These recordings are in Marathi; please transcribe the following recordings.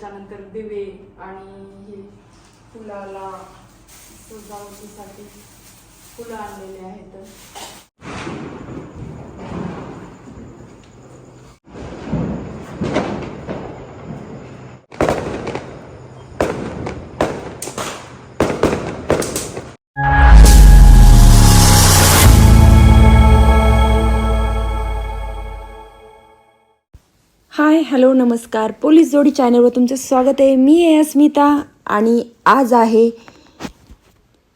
त्याच्यानंतर दिवे आणि हे फुलाला सजावटीसाठी फुलं आणलेले आहेत. हाय हॅलो नमस्कार. पोलीस जोडी चॅनलवर तुमचं स्वागत आहे. मी आहे अस्मिता आणि आज आहे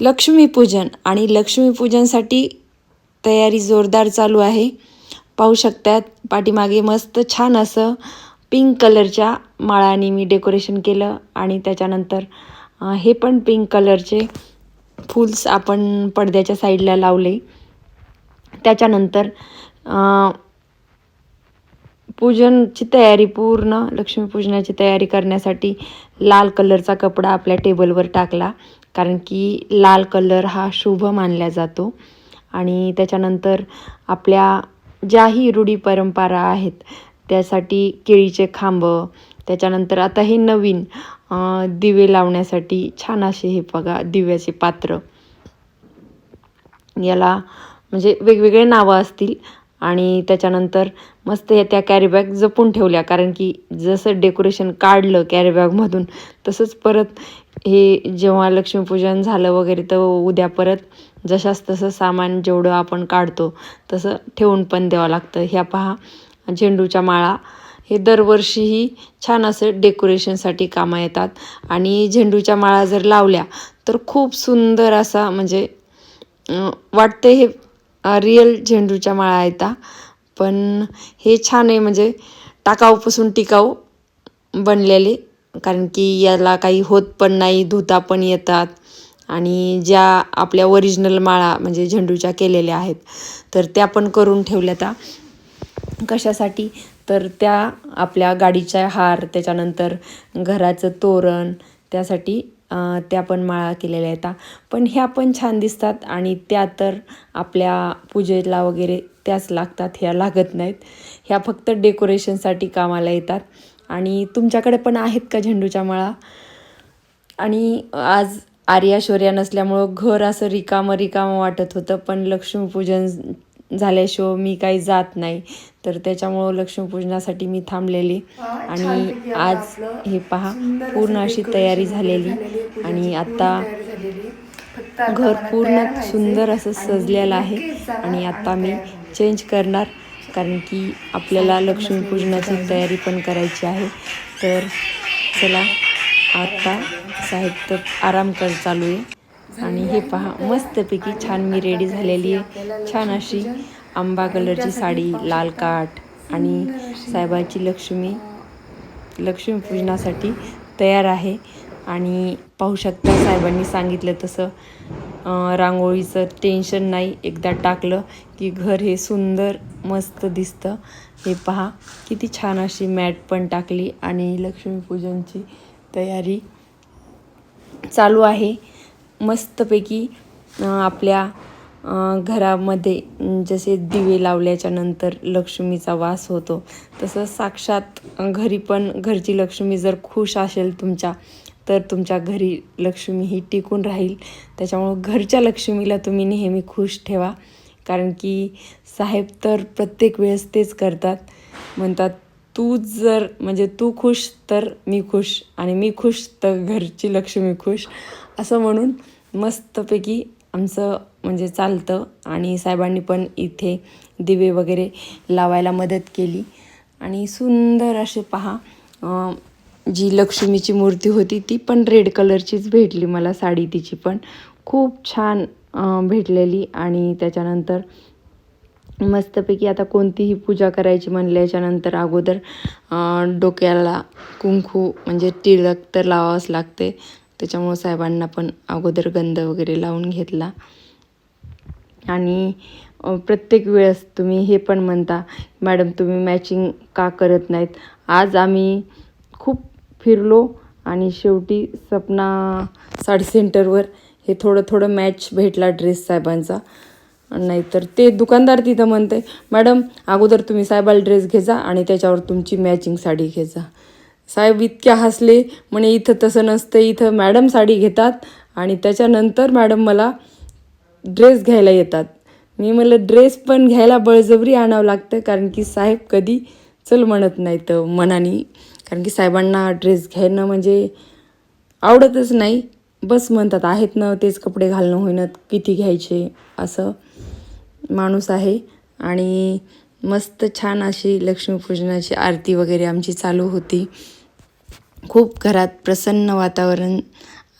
लक्ष्मीपूजन आणि लक्ष्मीपूजनसाठी तयारी जोरदार चालू आहे. पाहू शकतात पाठीमागे मस्त छान असं पिंक कलरच्या माळाने मी डेकोरेशन केलं आणि त्याच्यानंतर हे पण पिंक कलरचे फुल्स आपण पडद्याच्या साईडला लावले. त्याच्यानंतर पूजनची तयारी पूर्ण लक्ष्मीपूजनाची तयारी करण्यासाठी लाल कलरचा कपडा आपल्या टेबलवर टाकला कारण की लाल कलर हा शुभ मानला जातो. आणि त्याच्यानंतर आपल्या ज्याही रूढी परंपरा आहेत त्यासाठी केळीचे खांब त्याच्यानंतर आता हे नवीन दिवे लावण्यासाठी छान असे हे बघा दिव्याचे पात्र. याला म्हणजे वेगवेगळे नावं असतील. आणि त्याच्यानंतर मस्त या त्या कॅरीबॅग जपून ठेवल्या. कारण की जसं डेकोरेशन काढलं कॅरीबॅगमधून तसंच परत हे जेव्हा लक्ष्मीपूजन झालं वगैरे तर उद्या परत जशास तसं सामान जेवढं आपण काढतो तसं ठेवून पण द्यावं लागतं. ह्या पहा झेंडूच्या माळा. हे दरवर्षीही छान असं डेकोरेशनसाठी कामं येतात. आणि झेंडूच्या माळा जर लावल्या तर खूप सुंदर असा म्हणजे वाटतं वाटते हे रिअल झेंडूच्या माळा आहेत पण हे छान आहे म्हणजे टाकाऊपासून टिकाऊ बनलेले. कारण की याला काही होत पण नाही धुता पण येतात. आणि ज्या आपल्या ओरिजिनल माळा म्हणजे झेंडूच्या केलेल्या आहेत तर त्या पण करून ठेवल्या त्या. कशासाठी? तर त्या आपल्या गाडीच्या हार त्याच्यानंतर घराचं तोरण त्यासाठी त्या पण माळा केलेल्या आहेत. पण ह्या पण छान दिसतात आणि त्या तर आपल्या पूजेला वगैरे त्याच लागतात ह्या लागत नाहीत. ह्या फक्त डेकोरेशनसाठी कामाला येतात. आणि तुमच्याकडे पण आहेत का झेंडूच्या माळा? आणि आज आर्या शौर्या नसल्यामुळं घर असं रिकामं रिकामं वाटत होतं पण लक्ष्मीपूजन झाल्याशिवाय मी काही जात नाही. तर त्याच्यामुळं लक्ष्मीपूजनासाठी मी थांबलेली. आणि आज हे पहा पूर्ण अशी तयारी झालेली. आणि आता घर पूर्ण सुंदर असं सजलेलं आहे आणि आता मी चेंज करणार कारण की आपल्याला लक्ष्मीपूजनाची तयारी पण करायची आहे. तर चला आता साहित्य आराम कर चालू आहे. आणि हे पहा मस्तपैकी छान मी रेडी झालेली आहे. छान अशी आंबा कलरची साडी लाल काठ आणि साहेबाची लक्ष्मी लक्ष्मीपूजनासाठी तयार आहे. आणि पाहू शकता साहेबांनी सांगितलं तसं. रांगोळीचं टेन्शन नाही. एकदा टाकलं की घर हे सुंदर मस्त दिसतं. हे पहा किती छान अशी मॅट पण टाकली आणि लक्ष्मीपूजनची तयारी चालू आहे. मस्तपैकी आपल्या घरामध्ये जसे दिवे लावल्याच्या नंतर लक्ष्मीचा वास होतो. तसं साक्षात घरी पण घरची लक्ष्मी जर खुश असेल तुमच्या तर तुमच्या घरी लक्ष्मी ही टिकून राहील. त्याच्यामुळं घरच्या लक्ष्मीला तुम्ही नेहमी खुश ठेवा. कारण की साहेब तर प्रत्येक वेळेस तेच करतात. म्हणतात तू जर म्हणजे तू खुश तर मी खुश. आणि मी खुश तर घरची लक्ष्मी खुश. असं म्हणून मस्तपैकी आमचं म्हणजे चालतं. आणि साहेबांनी पण इथे दिवे वगैरे लावायला मदत केली. आणि सुंदर असे पहा जी लक्ष्मीची मूर्ती होती ती पण रेड कलरचीच भेटली मला साडी तिची पण. खूप छान भेटलेली आणि त्याच्यानंतर मस्तपैकी आता कोणतीही पूजा करायची म्हणल्याच्यानंतर अगोदर डोक्याला कुंकू म्हणजे टिळक तर लावावंच लागते. त्याच्यामुळं साहेबांना पण अगोदर गंध वगैरे लावून घेतला. आणि प्रत्येक वेळेस तुम्ही हे पण म्हणता मॅडम तुम्ही मॅचिंग का करत नाहीत? आज आम्ही खूप फिरलो आणि शेवटी सपना साडी सेंटरवर हे थोडं थोडं मॅच भेटला ड्रेस साहेबांचा. नाहीतर ते दुकानदार तिथं म्हणते मॅडम अगोदर तुम्ही साहेबाला ड्रेस घेजा आणि त्याच्यावर तुमची मॅचिंग साडी घेजा. साहेब इतक्या हसले म्हणे इथं तसं नसतं इथं मॅडम साडी घेतात आणि त्याच्यानंतर मॅडम मला ड्रेस घ्यायला येतात. मी म्हणलं ड्रेस पण घ्यायला बळजबरी आणावं लागतं कारण की साहेब कधी चल म्हणत नाही तर मनाने. कारण की साहेबांना ड्रेस घ्यायनं म्हणजे आवडतच नाही. बस म्हणतात आहेत ना तेच कपडे घालणं होईनात किती घ्यायचे? असं माणूस आहे. आणि मस्त छान अशी लक्ष्मीपूजनाची आरती वगैरे आमची चालू होती. खूप घरात प्रसन्न वातावरण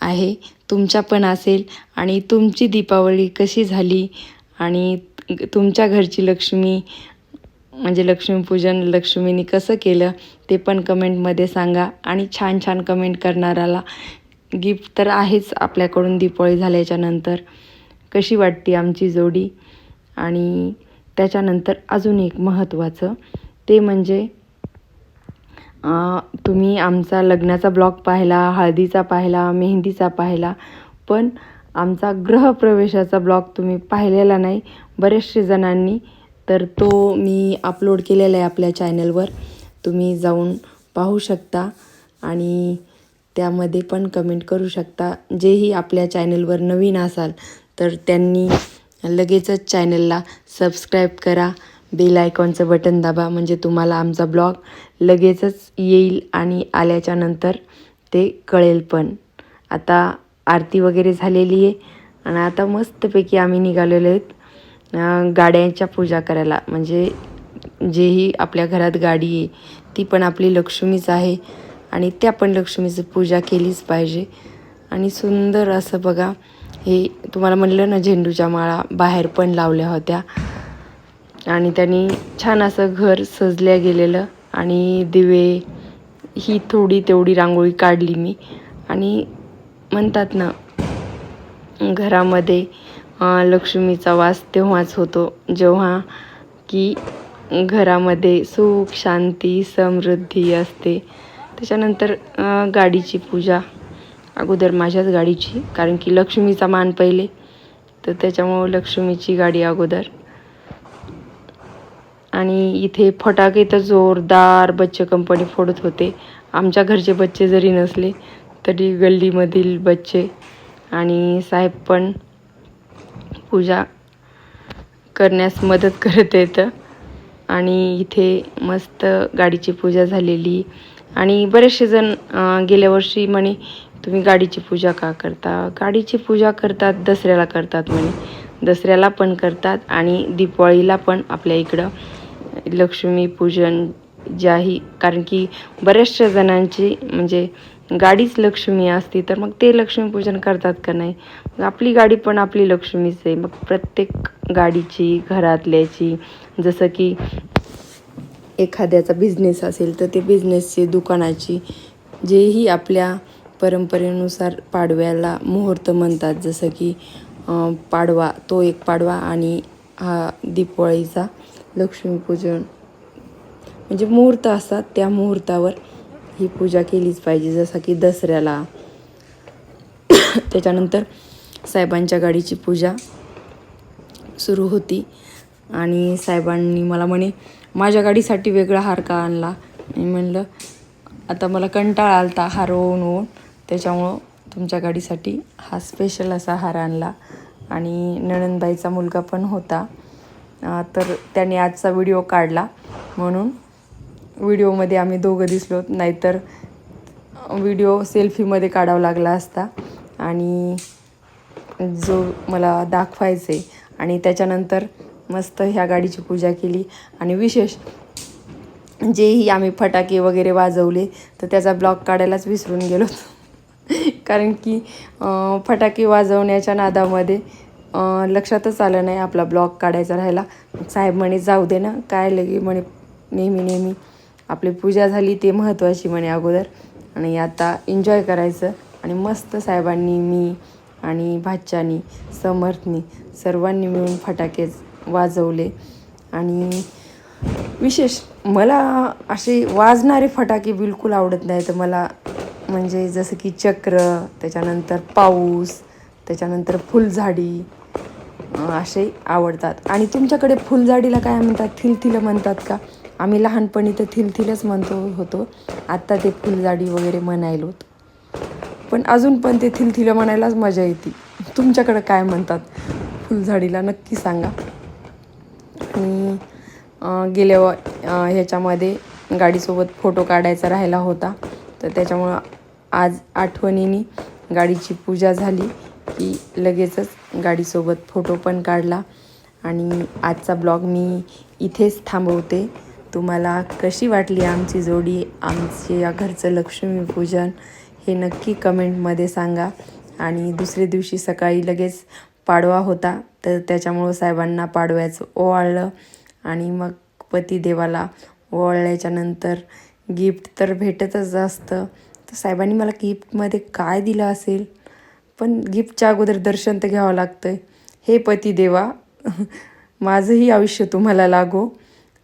आहे. तुमच्या पण असेल. आणि तुमची दीपावली कशी झाली? आणि तुमच्या घरची लक्ष्मी म्हणजे लक्ष्मीपूजन लक्ष्मीनी कसं केलं ते पण कमेंटमध्ये सांगा. आणि छान छान कमेंट करणाऱ्याला गिफ्ट तर आहेच आपल्याकडून दीपावली झाल्याच्यानंतर. कशी वाटते आमची जोडी? आणि त्याच्यानंतर अजून एक महत्त्वाचं ते म्हणजे तुम्ही आमचा लग्नाचा ब्लॉग पाहिला हळदीचा पाहिला मेहंदीचा पाहिला पण आमचा ग्रहप्रवेशाचा ब्लॉग तुम्ही पाहिलेला नाही. बरेचसे जणांनी तर तो मी अपलोड केलेला आहे आपल्या चॅनलवर तुम्ही जाऊन पाहू शकता आणि त्यामध्ये पण कमेंट करू शकता. जेही आपल्या चॅनलवर नवीन असाल तर त्यांनी लगेचच चॅनलला सबस्क्राईब करा. बेल आयकॉनचं बटन दाबा म्हणजे तुम्हाला आमचा ब्लॉग लगेचच येईल आणि आल्याच्यानंतर ते कळेल पण. आता आरती वगैरे झालेली आहे आणि आता मस्तपैकी आम्ही निघालेलो आहेत. गाड्यांच्या पूजा करायला. म्हणजे जेही आपल्या घरात गाडी आहे ती पण आपली लक्ष्मीच आहे आणि त्या पण लक्ष्मीची पूजा केलीच पाहिजे. आणि सुंदर असं बघा हे तुम्हाला म्हणलं ना झेंडूच्या माळा बाहेर पण लावल्या होत्या. आणि त्यांनी छान असं घर सजल्या गेलेलं आणि दिवे ही थोडी तेवढी रांगोळी काढली मी. आणि म्हणतात ना घरामध्ये लक्ष्मीचा वास तेव्हाच होतो जेव्हा की घरामध्ये सुख शांती समृद्धी असते. त्याच्यानंतर गाडीची पूजा. अगोदर माझ्याच गाडीची कारण की लक्ष्मीचा मान पहिले. तर त्याच्यामुळं लक्ष्मीची गाडी अगोदर. आणि इथे फटाके तर जोरदार बच्चे कंपनी फोडत होते. आमच्या घरचे बच्चे जरी नसले तरी गल्लीमधील बच्चे आणि साहेब पण पूजा करण्यास मदत करत येतं आणि इथे मस्त गाडीची पूजा झालेली. आणि बरेचसे जण गेल्या वर्षी म्हणे तुम्ही गाडीची पूजा का करता? गाडीची पूजा करतात दसऱ्याला करतात म्हणे. दसऱ्याला पण करतात आणि दीपावळीला पण आपल्या इकडं लक्ष्मीपूजन ज्याही कारण की बऱ्याचशा जणांची म्हणजे गाडीच लक्ष्मी असती तर मग ते लक्ष्मीपूजन करतात का नाही? आपली गाडी पण आपली लक्ष्मीच आहे. मग प्रत्येक गाडीची घरातल्याची जसं की एखाद्याचा बिझनेस असेल तर ते बिझनेसची दुकानाची जेही आपल्या परंपरेनुसार पाडव्याला मुहूर्त म्हणतात. जसं की पाडवा तो एक पाडवा आणि हा दीपावळीचा लक्ष्मीपूजन. म्हणजे मुहूर्त असतात त्या मुहूर्तावर ही पूजा केलीच पाहिजे. जसं की दसऱ्याला. त्याच्यानंतर साहेबांच्या गाडीची पूजा सुरू होती. आणि साहेबांनी मला म्हणे माझ्या गाडीसाठी वेगळा हार का आणला. मी म्हणलं आता मला कंटाळा आलता हार ओवून ओवून त्याच्यामुळं तुमच्या गाडीसाठी हा स्पेशल असा हार आणला. आणि नणंदबाईचा मुलगा पण होता. तर त्याने आजचा व्हिडिओ काढला. म्हणून व्हिडिओमध्ये आम्ही दोघं दिसलो नाहीतर व्हिडिओ सेल्फीमध्ये काढावा लागला असता. आणि जो मला दाखवायचं आहे आणि त्याच्यानंतर मस्त ह्या गाडीची पूजा केली. आणि विशेष जेही आम्ही फटाके वगैरे वाजवले तर त्याचा ब्लॉग काढायलाच विसरून गेलो. कारण की फटाके वाजवण्याच्या नादामध्ये लक्षातच आलं नाही आपला ब्लॉग काढायचा राहिला. साहेब म्हणे जाऊ दे ना काय लगे? म्हणे नेहमी नेहमी आपली पूजा झाली ते महत्त्वाची म्हणे अगोदर. आणि आता एन्जॉय करायचं. आणि मस्त साहेबांनी मी आणि भाच्यानी समर्थनी सर्वांनी मिळून फटाके वाजवले. आणि विशेष मला असे वाजणारे फटाके बिलकुल आवडत नाही. तर मला म्हणजे जसं की चक्र त्याच्यानंतर पाऊस त्याच्यानंतर फुलझाडी असे आवडतात. आणि तुमच्याकडे फुलझाडीला काय म्हणतात? थिलथिलं म्हणतात का? आम्ही लहानपणी तर थिलथिलच म्हणतो होतो. आत्ता ते फुलझाडी वगैरे म्हणायलोत. पण अजून पण ते थिलथिलं म्हणायलाच मजा येते. तुमच्याकडं काय म्हणतात? फुलझाडीला नक्की सांगा. आणि गेल्या ह्याच्यामध्ये गाडीसोबत फोटो काढायचा राहिला होता. तर त्याच्यामुळं आज आठवणीने गाडीची पूजा झाली की लगेचच गाडीसोबत फोटो पण काढला. आणि आजचा ब्लॉग मी इथेच थांबवते. तुम्हाला कशी वाटली आमची जोडी? आमचे या घरचं लक्ष्मीपूजन हे नक्की कमेंटमध्ये सांगा. आणि दुसऱ्या दिवशी सकाळी लगेच पाडवा होता तर त्याच्यामुळं साहेबांना पाडव्याचं ओवाळलं. आणि मग पतिदेवाला ओवाळल्याच्या नंतर गिफ्ट तर भेटतच असतं. तर साहेबांनी मला गिफ्टमध्ये काय दिलं असेल? पण गिफ्टच्या अगोदर दर्शन तर घ्यावं लागतं हे पतिदेवा माझंही आयुष्य तुम्हाला लागो.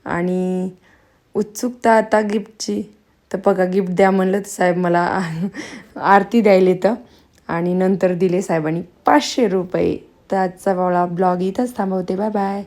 आणि उत्सुकता आता गिफ्टची तर बघा गिफ्ट द्या म्हणलं तर साहेब मला आरती द्यायला तर आणि नंतर दिले साहेबांनी पाचशे रुपये. तर आजचा मला ब्लॉग इथंच थांबवते. Bye bye